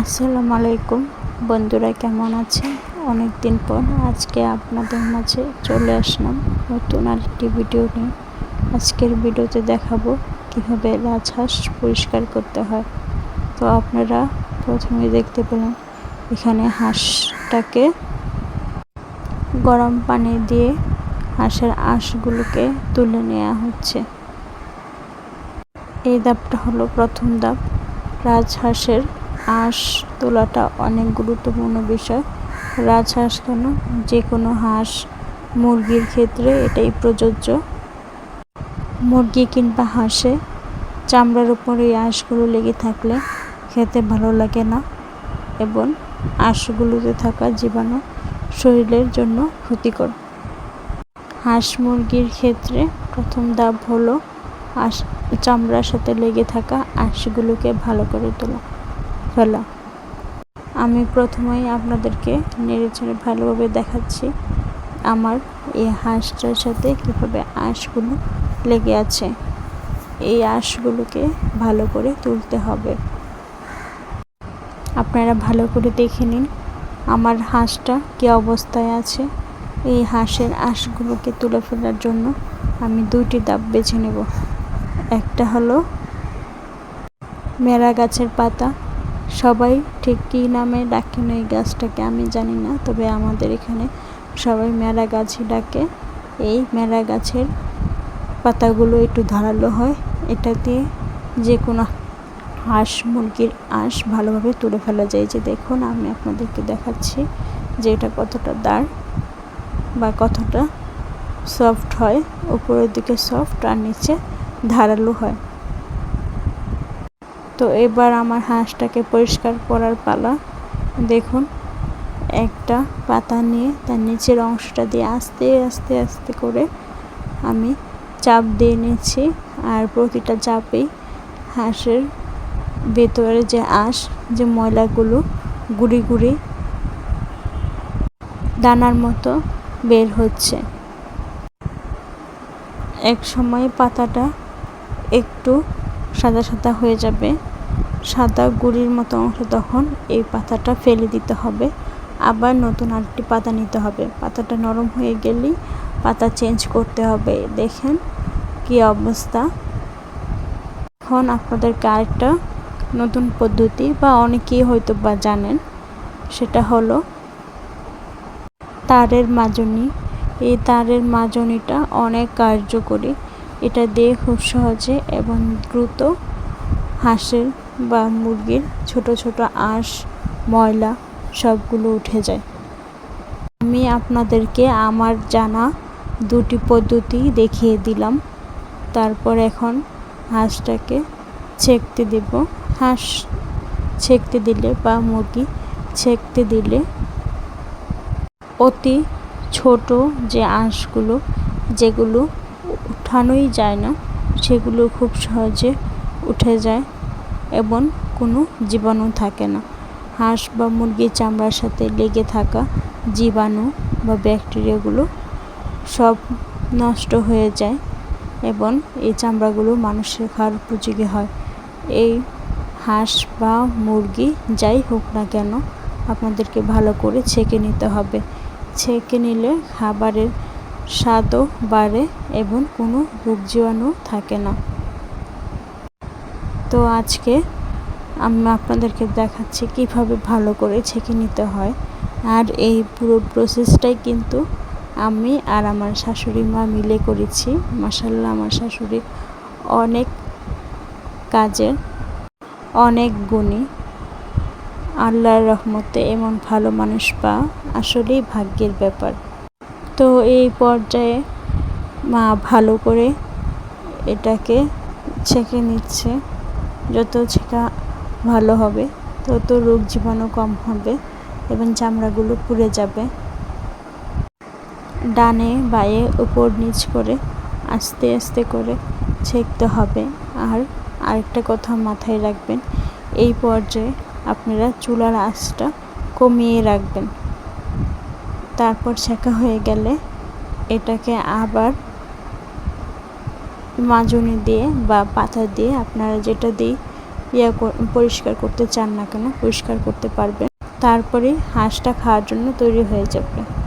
আসসালামু আলাইকুম বন্ধুরা, কেমন আছেন? অনেক দিন পর আজকে আপনাদের মাঝে চলে আসলাম নতুন আরেকটি ভিডিও নিয়ে। আজকের ভিডিওতে দেখাবো কীভাবে রাজহাঁস পরিষ্কার করতে হয়। তো আপনারা প্রথমে দেখতে পেলেন, এখানে হাঁসটাকে গরম পানি দিয়ে হাঁসের আঁশগুলোকে তুলে নেওয়া হচ্ছে। এই ধাপটা হলো প্রথম ধাপ। রাজহাঁসের আঁশ তোলাটা অনেক গুরুত্বপূর্ণ বিষয়। রাজহাঁস কেন? যে কোনো হাঁস মুরগির ক্ষেত্রে এটাই প্রযোজ্য। মুরগি কিংবা হাঁসে চামড়ার উপর এই আঁশগুলো লেগে থাকলে খেতে ভালো লাগে না এবং আঁশগুলোতে থাকা জীবাণু শরীরের জন্য ক্ষতিকর। হাঁস মুরগির ক্ষেত্রে প্রথম ধাপ হলো আঁশ চামড়ার সাথে লেগে থাকা আঁশগুলোকে ভালো করে তোলা। ফেলা আমি প্রথমেই আপনাদেরকে নেড়ে ভালোভাবে দেখাচ্ছি আমার এই হাঁসটার সাথে কীভাবে আঁশগুলো লেগে আছে। এই আঁশগুলোকে ভালো করে তুলতে হবে। আপনারা ভালো করে দেখে নিন আমার হাঁসটা কী অবস্থায় আছে। এই হাঁসের আঁশগুলোকে তুলে ফেলার জন্য আমি দুইটি দাব বেছে নেব। একটা হলো মেরা গাছের পাতা সবাই ঠিক কী নামে ডাকেন এই গাছটাকে আমি জানি না, তবে আমাদের এখানে সবাই মেলা গাছই ডাকে। এই মেলা গাছের পাতাগুলো একটু ধারালো হয়, এটা দিয়ে যে কোনো হাঁস, মুরগির আঁশ ভালোভাবে তুলে ফেলা যায়। যে দেখুন, আমি আপনাদেরকে দেখাচ্ছি যে এটা কতটা দাঁড় বা কতটা সফট হয়। উপরের দিকে সফট আর নিচে ধারালো হয়। তো এবার আমার হাঁসটাকে পরিষ্কার করার পালা। দেখুন, একটা পাতা নিয়ে তার নিচের অংশটা দিয়ে আস্তে আস্তে আস্তে করে আমি চাপ দিয়ে নিচ্ছি। আর প্রতিটা চাপেই হাঁসের ভেতরে যে আঁশ, যে ময়লাগুলো গুড়ি গুড়ি দানার মতো বের হচ্ছে। এক সময় পাতাটা একটু সাদা সাদা হয়ে যাবে। সাদা গুড়ির মতো অংশ তখন এই পাতাটা ফেলে দিতে হবে। আবার নতুন আরেকটি পাতা নিতে হবে। পাতাটা নরম হয়ে গেলেই পাতা চেঞ্জ করতে হবে। দেখেন কি অবস্থা। এখন আপনাদেরকে আরেকটা নতুন পদ্ধতি বা অনেকেই হয়তো বা জানেন, সেটা হলো তারের মাজনি। এই তারের মাজনিটা অনেক কার্যকরী। এটা দিয়ে খুব সহজে এবং দ্রুত হাঁসের বা মুরগির ছোট ছোট আঁশ, ময়লা সবগুলো উঠে যায়। আমি আপনাদেরকে আমার জানা দুটি পদ্ধতি দেখিয়ে দিলাম। তারপর এখন হাঁসটাকে ছেঁকতে দেব। হাঁস ছেঁকতে দিলে বা মুরগি ছেঁকতে দিলে অতি ছোট যে আঁশগুলো, যেগুলো উঠানোই যায় না। সেগুলো খুব সহজে উঠে যায় এবং কোনো জীবাণু থাকে না। হাঁস বা মুরগির চামড়ার সাথে লেগে থাকা জীবাণু বা ব্যাকটেরিয়াগুলো সব নষ্ট হয়ে যায় এবং এই চামড়াগুলো মানুষের খাওয়ার উপযোগী হয়। এই হাঁস বা মুরগি যাই হোক না কেন, আপনাদেরকে ভালো করে ছেঁকে নিতে হবে। ছেঁকে নিলে খাবারের স্বাদও বাড়ে এবং কোনো রোগ জীবাণু থাকে না। তো আজকে আমি আপনাদেরকে দেখাচ্ছি কীভাবে ভালো করে ছেঁকে নিতে হয়। আর এই পুরো প্রসেসটাই কিন্তু আমি আর আমার শাশুড়ি মা মিলে করেছি। মাসাল্লাহ আমার শাশুড়ি অনেক কাজের, অনেক গুণী। আল্লাহর রহমতে এমন ভালো মানুষ পা আসলেই ভাগ্যের ব্যাপার। তো এই পর্যায়ে মা ভালো করে এটাকে ছেঁকে নিচ্ছে। যত ছেঁকা ভালো হবে, তত রোগ জীবাণু কম হবে এবং চামড়াগুলো পুড়ে যাবে। ডানে বায়ে উপর নিচ করে আস্তে আস্তে করে ছেঁকতে হবে। আর আরেকটা কথা মাথায় রাখবেন, এই পর্যায়ে আপনারা চুলার আঁচটা কমিয়ে রাখবেন। তারপর শেখা হয়ে গেলে এটাকে আবার মাজনি দিয়ে বা পাতা দিয়ে আপনারা যেটা দিয়ে ইয়া কর- পরিষ্কার করতে চান না কেন, পরিষ্কার করতে পারবেন। তারপরে হাঁসটা খাওয়ার জন্য তৈরি হয়ে যাবে।